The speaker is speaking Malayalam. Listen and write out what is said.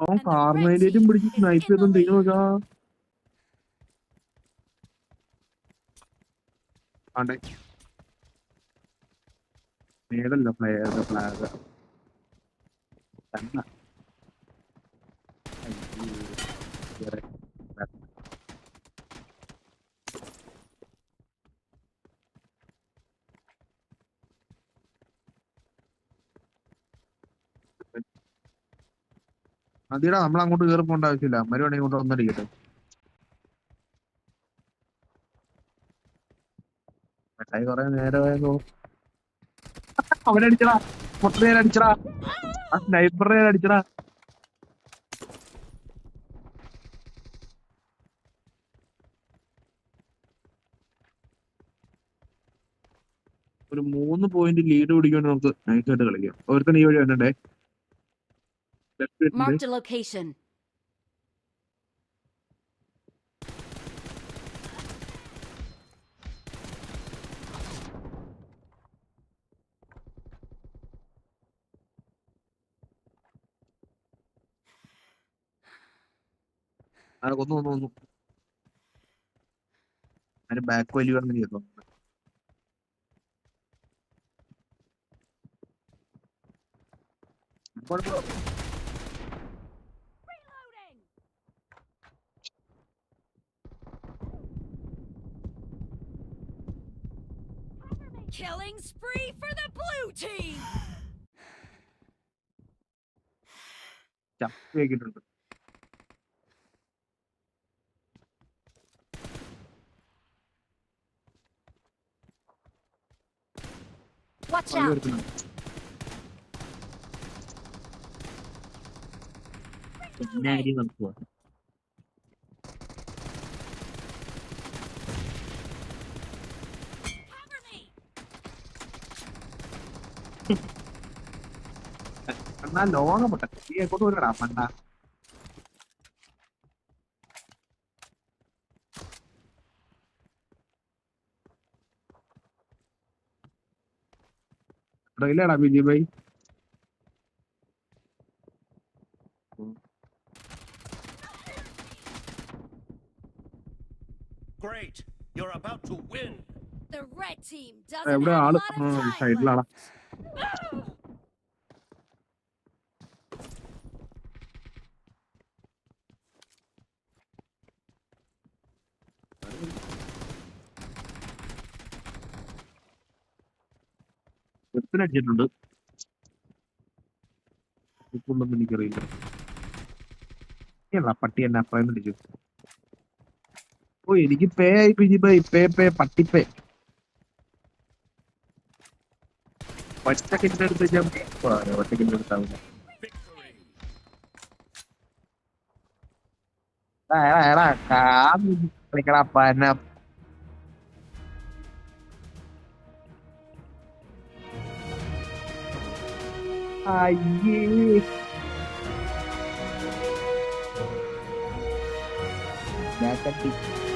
അവൻ And the red കാർമേഡിയേറ്റും team പിടിച്ച് is സ്നൈപ്പ് in the ചെയ്തോണ്ട് lead. നോക്കാ ആണ്ടെ മേടല്ല പ്ലെയർ ഫ്ലാഗ് തന്നെ മതിയടാ നമ്മൾ അങ്ങോട്ട് കയറി പോകേണ്ട ആവശ്യമില്ല. അമ്മര് വേണമെങ്കിൽ കൊണ്ട് ഒന്നടിക്കട്ടെ മിഠായി കൊറേ നേരമായതോ അവനടിച്ചടാ മൊത്ത നേരം അടിച്ചടാ. ആ സ്നൈപ്പറിനെ അടിച്ചടാ. ഒരു മൂന്ന് പോയിന്റ് ലീഡ് പിടിക്കുവാണെങ്കിൽ നമുക്ക് നൈസായിട്ട് കളിക്കാം. ഒരുത്തൻ ഈ വഴി വന്നണ്ടേ ലെഫ്റ്റ് Marked a location. ആ കൊന്നു കൊന്നു കൊന്നു അതിന് ബാക്ക് വലിയ അങ്ങനെ ചെയ്തോ Killing spree for the blue team. ചപ്പി വെക്കിട്ടുണ്ട് Watch പള്ളി out. എടുക്കുന്നുണ്ട് പിന്നെ അരി നടക്കുക Cover എന്നാ ലോകം പൊട്ടെ നീ എങ്ങോട്ട് വരടാ പണ്ട ഇല്ലടാ Biji bye Great. You're about to win. The red team doesn't have a lot of time സൈഡിലാളാ അടിച്ചിട്ടുണ്ട് ഇപ്പൊന്നും എനിക്കറിയില്ല. ഏതാ പട്ടി എന്നെ അപ്പഴം അടിച്ചു ഓ എനിക്ക് പേ ആയി ബൈ പേ പേ പട്ടിപ്പേ ഒറ്റക്കിന്റെ അടുത്ത് ഞാൻ ഒറ്റക്കിന്റെ അടുത്താവില്ല Victory. എടാ എടാ എടാ കാം കളിക്കടാ പന Aye. Nasa picture.